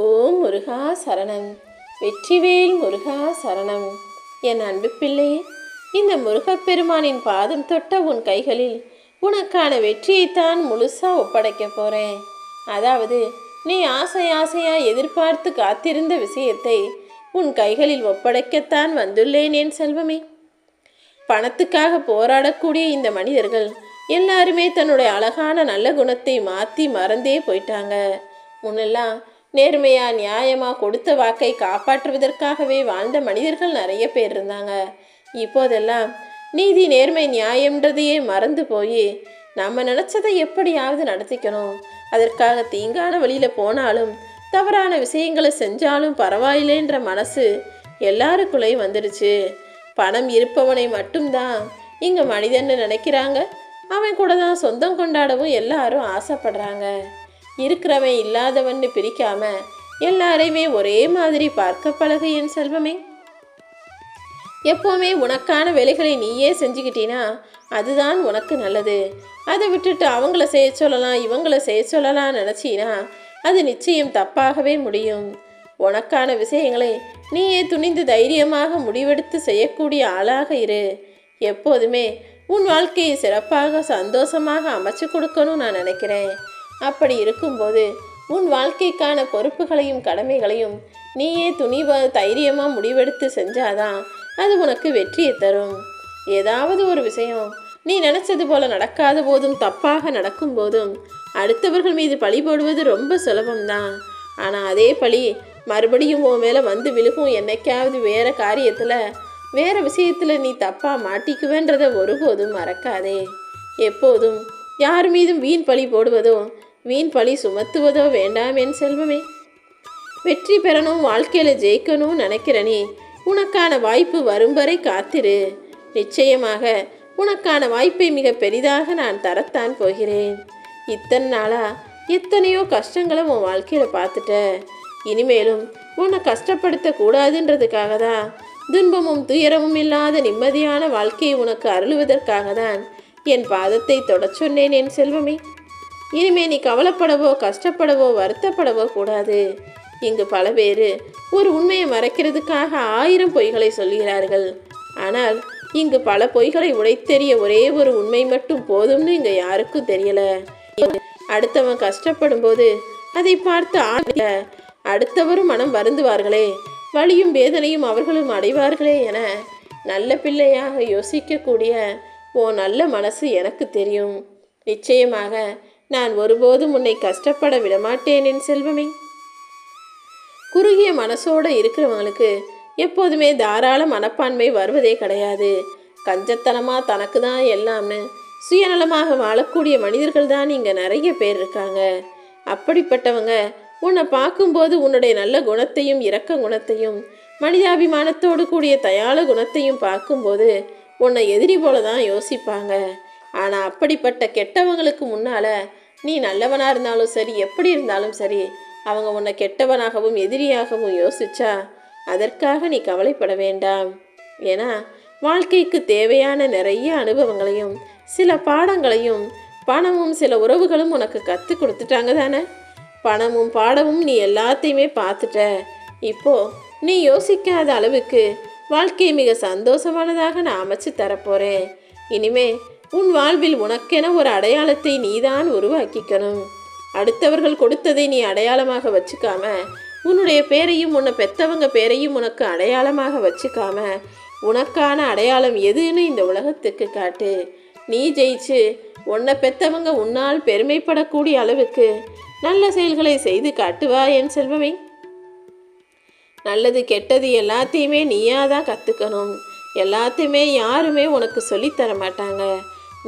ஓம் முருகா சரணம். வெற்றிவேல் முருகா சரணம். என் அன்பு பிள்ளையே இந்த முருகப்பெருமானின் பாதம் தொட்ட உன் கைகளில் உனக்கான வெற்றியைத்தான் முழுசாக ஒப்படைக்க போகிறேன் அதாவது நீ ஆசை ஆசையாக எதிர்பார்த்து காத்திருந்த விஷயத்தை உன் கைகளில் ஒப்படைக்கத்தான் வந்துள்ளேன் என் செல்வமே. பணத்துக்காக போராடக்கூடிய இந்த மனிதர்கள் எல்லாருமே தன்னுடைய அழகான நல்ல குணத்தை மாற்றி மறந்தே போயிட்டாங்க. முன்னெல்லாம் நேர்மையா நியாயமா கொடுத்த வாக்கை காப்பாற்றுவதற்காகவே வாழ்ந்த மனிதர்கள் நிறைய பேர் இருந்தாங்க. இப்போதெல்லாம் நீதி நேர்மை நியாயம்ன்றதையே மறந்து போய் நம்ம நினச்சதை எப்படியாவது நடத்திக்கணும். அதற்காக தீங்கான வழியில் போனாலும் தவறான விஷயங்களை செஞ்சாலும் பரவாயில்லைன்ற மனசு எல்லாருக்குள்ளேயும் வந்துடுச்சு. பணம் இருப்பவனை மட்டும்தான் இங்கே மனிதன்னு நினைக்கிறாங்க. அவன் கூட தான் சொந்தம் கொண்டாடவும் எல்லாரும் ஆசைப்படுறாங்க. இருக்கிறவன் இல்லாதவன்னு பிரிக்காம எல்லாரையுமே ஒரே மாதிரி பார்க்க பழகு என் செல்வமே. எப்போவுமே உனக்கான வேலைகளை நீயே செஞ்சுக்கிட்டீன்னா அதுதான் உனக்கு நல்லது. அதை விட்டுட்டு அவங்கள செய்ய சொல்லலாம் இவங்கள செய்ய சொல்லலாம் நினச்சினா அது நிச்சயம் தப்பாகவே முடியும். உனக்கான விஷயங்களை நீயே துணிந்து தைரியமாக முடிவெடுத்து செய்யக்கூடிய ஆளாக இரு. எப்போதுமே உன் வாழ்க்கையை சிறப்பாக சந்தோஷமாக அமைச்சு கொடுக்கணும்னு நான் நினைக்கிறேன். அப்படி இருக்கும்போது உன் வாழ்க்கைக்கான பொறுப்புகளையும் கடமைகளையும் நீயே துணிவ தைரியமாக முடிவெடுத்து செஞ்சாதான் அது உனக்கு வெற்றியை தரும். ஏதாவது ஒரு விஷயம் நீ நினச்சது போல நடக்காத போதும் தப்பாக நடக்கும் போதும் அடுத்தவர்கள் மீது பழி போடுவது ரொம்ப சுலபம்தான். ஆனால் அதே பழி மறுபடியும் உன் மேலே வந்து விழுகும் என்னைக்காவது வேறு காரியத்தில் வேறு விஷயத்தில் நீ தப்பாக மாட்டிக்குவேன்றதை ஒருபோதும் மறக்காதே. எப்போதும் யார் மீதும் வீண் பழி போடுவதோ வீண் பழி சுமத்துவதோ வேண்டாம் என் செல்வமே. வெற்றி பெறணும் வாழ்க்கையில் ஜெயிக்கணும் நினைக்கிறனே. உனக்கான வாய்ப்பு வரும் வரை காத்திரு. நிச்சயமாக உனக்கான வாய்ப்பை மிக பெரிதாக நான் தரத்தான் போகிறேன். இத்தனை நாளா எத்தனையோ கஷ்டங்களை உன் வாழ்க்கையில் பார்த்துட்ட. இனிமேலும் உன்னை கஷ்டப்படுத்த கூடாதுன்றதுக்காக தான் துன்பமும் துயரமும் இல்லாத நிம்மதியான வாழ்க்கையை உனக்கு அருளுவதற்காக தான் என் பாதத்தை தொடச் சொன்னேன் என் செல்வமே. இனிமே நீ கவலைப்படவோ கஷ்டப்படவோ வருத்தப்படவோ கூடாது. இங்கு பல பேர் ஒரு உண்மையை மறைக்கிறதுக்காக ஆயிரம் பொய்களை சொல்கிறார்கள் ஆனால் இங்கு பல பொய்களை உடைத்தெறிய ஒரே ஒரு உண்மை மட்டும் போதும்னு இங்கே யாருக்கும் தெரியல. அடுத்தவன் கஷ்டப்படும் போது அதை பார்த்து ஆட அடுத்தவரும் மனம் வருந்துவார்களே. வழியும் வேதனையும் அவர்களும் அடைவார்களே என நல்ல பிள்ளையாக யோசிக்கக்கூடிய ஓ நல்ல மனசு எனக்கு தெரியும். நிச்சயமாக நான் ஒருபோதும் உன்னை கஷ்டப்பட விடமாட்டேன் என் செல்வமே. குறுகிய மனசோட இருக்கிறவங்களுக்கு எப்போதுமே தாராள மனப்பான்மை வருவதே கிடையாது. கஞ்சத்தனமாக தனக்கு தான் எல்லாம்னு சுயநலமாக வாழக்கூடிய மனிதர்கள் தான் இங்கே நிறைய பேர் இருக்காங்க. அப்படிப்பட்டவங்க உன்னை பார்க்கும்போது உன்னுடைய நல்ல குணத்தையும் இரக்க குணத்தையும் மனிதாபிமானத்தோடு கூடிய தயாள குணத்தையும் பார்க்கும்போது உன்னை எதிரி போல தான் யோசிப்பாங்க. ஆனால் அப்படிப்பட்ட கெட்டவங்களுக்கு முன்னால் நீ நல்லவனாக இருந்தாலும் சரி எப்படி இருந்தாலும் சரி அவங்க உன்னை கெட்டவனாகவும் எதிரியாகவும் யோசிச்சா அதற்காக நீ கவலைப்பட வேண்டாம். ஏன்னா வாழ்க்கைக்கு தேவையான நிறைய அனுபவங்களையும் சில பாடங்களையும் பணமும் சில உறவுகளும் உனக்கு கற்றுக் கொடுத்துட்டாங்க தானே? பணமும் பாடமும் நீ எல்லாத்தையுமே பார்த்துட்ட. இப்போ நீ யோசிக்காத அளவுக்கு வாழ்க்கையை மிக சந்தோஷமானதாக நான் அமைச்சு தரப்போகிறேன் இனிமே உன் வாழ்வில் உனக்கென ஒரு அடையாளத்தை நீதான் உருவாக்கிக்கணும். அடுத்தவர்கள் கொடுத்ததை நீ அடையாளமாக வச்சுக்காம உன்னுடைய பேரையும் உன்னை பெத்தவங்க பேரையும் உனக்கு அடையாளமாக வச்சுக்காம உனக்கான அடையாளம் எதுன்னு இந்த உலகத்துக்கு காட்டு. நீ ஜெயிச்சு உன்னை பெத்தவங்க உன்னால் பெருமைப்படக்கூடிய அளவுக்கு நல்ல செயல்களை செய்து காட்டுவா என் செல்வமே. நல்லது கெட்டது எல்லாத்தையுமே நீயாக தான் கற்றுக்கணும் எல்லாத்தையுமே யாருமே உனக்கு சொல்லித்தர மாட்டாங்க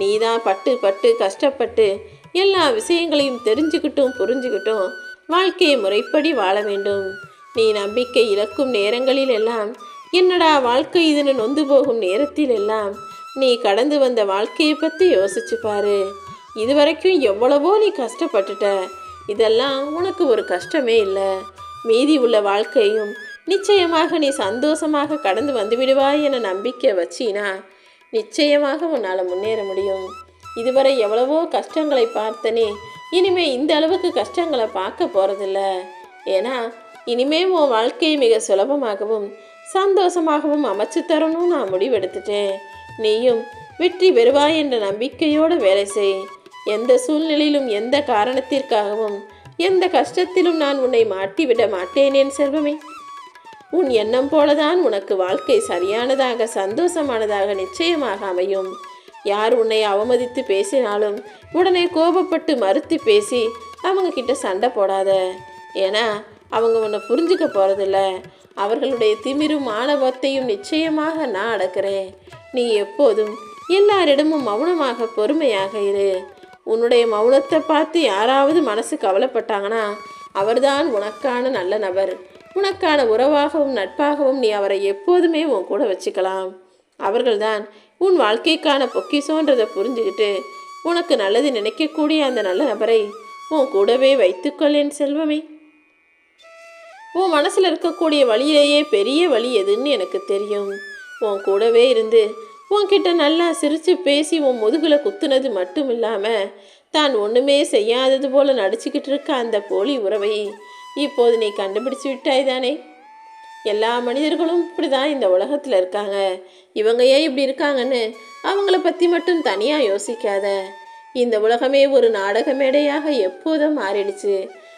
நீ தான் பட்டு பட்டு கஷ்டப்பட்டு எல்லா விஷயங்களையும் தெரிஞ்சுக்கிட்டும் புரிஞ்சுக்கிட்டும் வாழ்க்கையை முறைப்படி வாழ வேண்டும். நீ நம்பிக்கை இழக்கும் நேரங்களில் எல்லாம் என்னடா வாழ்க்கை இதுன்னு நொந்து போகும் நேரத்தில் எல்லாம் நீ கடந்து வந்த வாழ்க்கையை பற்றி யோசிச்சு பாரு. இதுவரைக்கும் எவ்வளவோ நீ கஷ்டப்பட்டுட்ட. இதெல்லாம் உனக்கு ஒரு கஷ்டமே இல்லை. மீதி உள்ள வாழ்க்கையும் நிச்சயமாக நீ சந்தோஷமாக கடந்து வந்து விடுவாய் என நம்பிக்கை வச்சினா நிச்சயமாக உன்னால் முன்னேற முடியும். இதுவரை எவ்வளவோ கஷ்டங்களை பார்த்தனே இனிமே இந்த அளவுக்கு கஷ்டங்களை பார்க்க போகிறதில்ல ஏன்னா இனிமே உன் வாழ்க்கையை மிக சுலபமாகவும் சந்தோஷமாகவும் அமைச்சு தரணும்னு நான் முடிவெடுத்துட்டேன். நீயும் வெற்றி பெறுவாய் என்ற நம்பிக்கையோடு வேலை செய். எந்த சூழ்நிலையிலும் எந்த காரணத்திற்காகவும் எந்த கஷ்டத்திலும் நான் உன்னை மாட்டிவிட மாட்டேனேன் செல்வமே. உன் எண்ணம் போலதான் உனக்கு வாழ்க்கை சரியானதாக சந்தோஷமானதாக நிச்சயமாக அமையும். யார் உன்னை அவமதித்து பேசினாலும் உடனே கோபப்பட்டு மறுத்து பேசி அவங்க கிட்ட சண்டை போடாத. ஏன்னா அவங்க உன்னை புரிஞ்சுக்க போகிறதில்ல அவர்களுடைய திமிரும் ஆணவத்தையும் நிச்சயமாக நான் அடக்கிறேன். நீ எப்போதும் எல்லாரிடமும் மௌனமாக பொறுமையாக இரு. உன்னுடைய மௌனத்தை பார்த்து யாராவது மனசு கவலைப்பட்டாங்கன்னா அவர்தான் உனக்கான நல்ல நபர். உனக்கான உறவாகவும் நட்பாகவும் நீ அவரை எப்போதுமே உன் கூட வச்சுக்கலாம். அவர்கள்தான் உன் வாழ்க்கைக்கான பொக்கிசோன்றதை புரிஞ்சுக்கிட்டு உனக்கு நல்லது நினைக்கக்கூடிய அந்த நல்ல நபரை உன் கூடவே வைத்துக்கொள் என் செல்வமே. உன் மனசில் இருக்கக்கூடிய வழியிலேயே பெரிய வழி எதுன்னு எனக்கு தெரியும். உன் கூடவே இருந்து உன்கிட்ட நல்லா சிரித்து பேசி உன் முதுகில் குத்துனது மட்டும் இல்லாமல் தான் ஒன்றுமே செய்யாதது போல நடிச்சுக்கிட்டு இருக்க அந்த போலி உறவை இப்போது நீ கண்டுபிடிச்சு விட்டாய் தானே எல்லா மனிதர்களும் இப்படி தான் இந்த உலகத்தில் இருக்காங்க. இவங்க ஏன் இப்படி இருக்காங்கன்னு அவங்கள பற்றி மட்டும் தனியாக யோசிக்காத. இந்த உலகமே ஒரு நாடக மேடையாக எப்போதும் மாறிடுச்சு.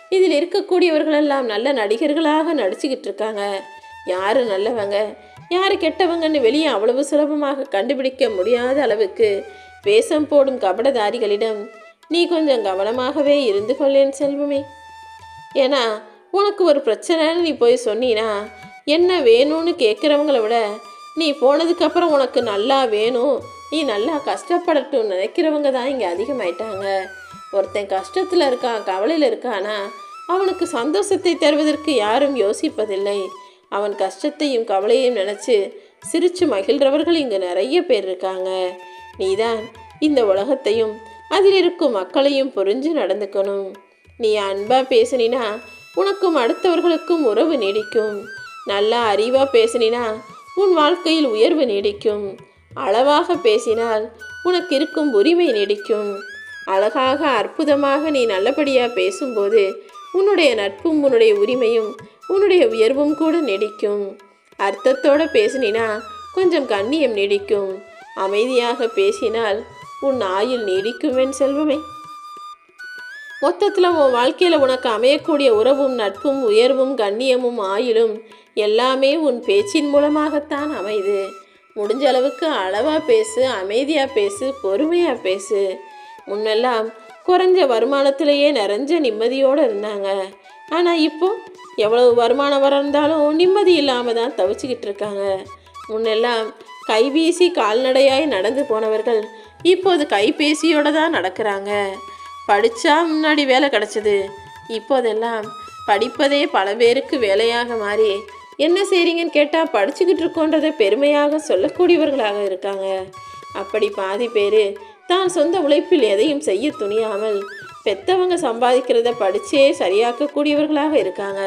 இதில் இருக்கக்கூடியவர்களெல்லாம் நல்ல நடிகர்களாக நடிச்சுக்கிட்டு இருக்காங்க. யார் நல்லவங்க? யார் கெட்டவங்கன்னு வெளியே அவ்வளவு சுலபமாக கண்டுபிடிக்க முடியாத அளவுக்கு வேஷம் போடும் கபடதாரிகளிடம் நீ கொஞ்சம் கவனமாகவே இருந்து கொள்ளேன் செல்வமே. ஏன்னா உனக்கு ஒரு பிரச்சனைன்னு நீ போய் சொன்னீன்னா என்ன வேணும்னு கேட்குறவங்கள விட நீ போனதுக்கப்புறம் உனக்கு நல்லா வேணும் நீ நல்லா கஷ்டப்படட்டும் நினைக்கிறவங்க தான் இங்கே அதிகமாயிட்டாங்க. ஒருத்தன் கஷ்டத்தில் இருக்கான் கவலையில் இருக்கானா அவனுக்கு சந்தோஷத்தை தருவதற்கு யாரும் யோசிப்பதில்லை. அவன் கஷ்டத்தையும் கவலையும் நினச்சி சிரிச்சு மகிழ்கிறவர்கள் இங்கே நிறைய பேர் இருக்காங்க. நீதான் இந்த உலகத்தையும் அதில் இருக்கும் மக்களையும் புரிஞ்சு நடந்துக்கணும். நீ அன்பா பேசினா உனக்கும் அடுத்தவர்களுக்கும் உறவு நீடிக்கும். நல்லா அறிவா பேசினா உன் வாழ்க்கையில் உயர்வு நீடிக்கும். அளவாக பேசினால் உனக்கு இருக்கும் உரிமை நீடிக்கும். அழகாக அற்புதமாக நீ நல்லபடியாக பேசும்போது உன்னுடைய நட்பும் உன்னுடைய உரிமையும் உன்னுடைய உயர்வும் கூட நீடிக்கும். அர்த்தத்தோடு பேசினா கொஞ்சம் கண்ணியம் நீடிக்கும். அமைதியாக பேசினால் உன் ஆயுள் நீடிக்குமேன் செல்வமே. மொத்தத்தில் உன் வாழ்க்கையில் உனக்கு அமையக்கூடிய உறவும் நட்பும் உயர்வும் கண்ணியமும் ஆயிலும் எல்லாமே உன் பேச்சின் மூலமாகத்தான் அமையுது. முடிஞ்ச அளவுக்கு அளவாக பேசு அமைதியாக பேசு பொறுமையாக பேசு. முன்னெல்லாம் குறைஞ்ச வருமானத்திலேயே நிறைஞ்ச நிம்மதியோடு இருந்தாங்க. ஆனால் இப்போ எவ்வளவு வருமானம் வந்தாலும் நிம்மதி இல்லாமல் தான் தவிச்சுக்கிட்டு இருக்காங்க. முன்னெல்லாம் கைவீசி கால்நடையாய் நடந்து போனவர்கள் இப்போது கைபேசியோடு தான் நடக்கிறாங்க. படித்தா முன்னாடி வேலை கிடச்சிது. இப்போதெல்லாம் படிப்பதே பல பேருக்கு வேலையாக மாறி என்ன செய்றீங்கன்னு கேட்டால் படிச்சுக்கிட்டு இருக்கோன்றதை பெருமையாக சொல்லக்கூடியவர்களாக இருக்காங்க. அப்படி பாதி பேர் தான் சொந்த உழைப்பில் எதையும் செய்ய துணியாமல் பெத்தவங்க சம்பாதிக்கிறத படித்தே சரியாக்கக்கூடியவர்களாக இருக்காங்க.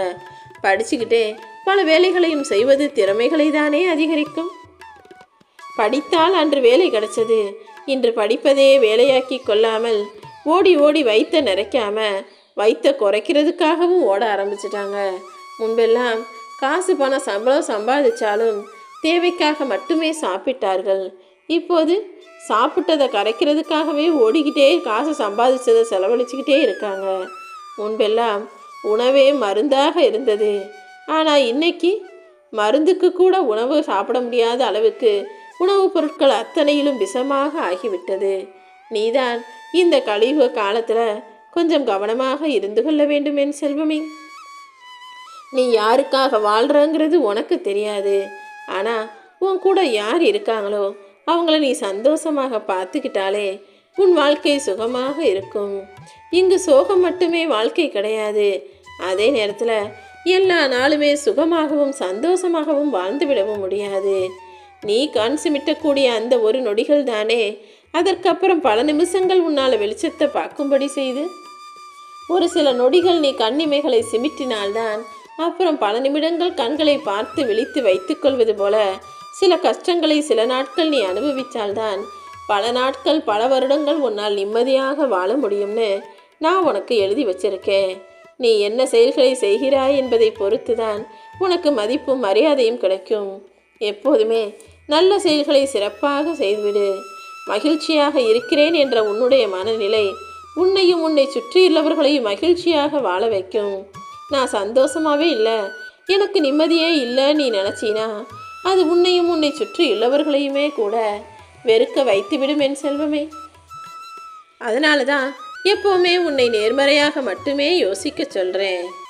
படிச்சுக்கிட்டே பல வேலைகளையும் செய்வது திறமைகளை தானே அதிகரிக்கும். படித்தால் அன்று வேலை கிடைச்சது. இன்று படிப்பதே வேலையாக்கி கொள்ளாமல் ஓடி ஓடி வைத்த நிறைக்காம வைத்த குறைக்கிறதுக்காகவும் ஓட ஆரம்பிச்சிட்டாங்க. முன்பெல்லாம் காசு பணம் சம்பளம் சம்பாதிச்சாலும் தேவைக்காக மட்டுமே சாப்பிட்டார்கள். இப்போது சாப்பிட்டதை கரைக்கிறதுக்காகவே ஓடிக்கிட்டே காசு சம்பாதிச்சதை செலவழிச்சுக்கிட்டே இருக்காங்க. முன்பெல்லாம் உணவே மருந்தாக இருந்தது. ஆனால் இன்னைக்கு மருந்துக்கு கூட உணவு சாப்பிட முடியாத அளவுக்கு உணவுப் பொருட்கள் அத்தனையிலும் விஷமாக ஆகிவிட்டது. நீதான் இந்த கலியுக காலத்தில் கொஞ்சம் கவனமாக இருந்து கொள்ள வேண்டும் என் செல்வமே. நீ யாருக்காக வாழ்கிறங்கிறது உனக்கு தெரியாது. ஆனால் உன் கூட யார் இருக்காங்களோ அவங்கள நீ சந்தோஷமாக பார்த்துக்கிட்டாலே உன் வாழ்க்கை சுகமாக இருக்கும். இங்கு சோகம் மட்டுமே வாழ்க்கை கிடையாது. அதே நேரத்தில் எல்லா நாளுமே சுகமாகவும் சந்தோஷமாகவும் வாழ்ந்துவிடவும் முடியாது. நீ கண் சிமிட்டக்கூடிய அந்த ஒரு நொடிகள் தானே அதற்கப்புறம் பல நிமிஷங்கள் உன்னால் வெளிச்சத்தை பார்க்கும்படி செய்து ஒரு சில நொடிகள் நீ கண்ணிமைகளை சிமிட்டினால்தான் அப்புறம் பல நிமிடங்கள் கண்களை பார்த்து விழித்து வைத்துக்கொள்வது போல சில கஷ்டங்களை சில நாட்கள் நீ அனுபவித்தால்தான் பல நாட்கள் பல வருடங்கள் உன்னால் நிம்மதியாக வாழ முடியும்னு நான் உனக்கு எழுதி வச்சிருக்கேன். நீ என்ன செயல்களை செய்கிறாய் என்பதை பொறுத்துதான் உனக்கு மதிப்பும் மரியாதையும் கிடைக்கும். எப்போதுமே நல்ல செயல்களை சிறப்பாக செய்துவிடு. மகிழ்ச்சியாக இருக்கிறேன் என்ற உன்னுடைய மனநிலை உன்னையும் உன்னை சுற்றியுள்ளவர்களையும் மகிழ்ச்சியாக வாழ வைக்கும். நான் சந்தோஷமாகவே இல்லை. எனக்கு நிம்மதியே இல்லை நீ நினச்சினா? அது உன்னையும் உன்னை சுற்றியுள்ளவர்களையுமே கூட வெறுக்க வைத்துவிடும் என் செல்வமே. அதனால தான் எப்போவுமே உன்னை நேர்மறையாக மட்டுமே யோசிக்க சொல்கிறேன்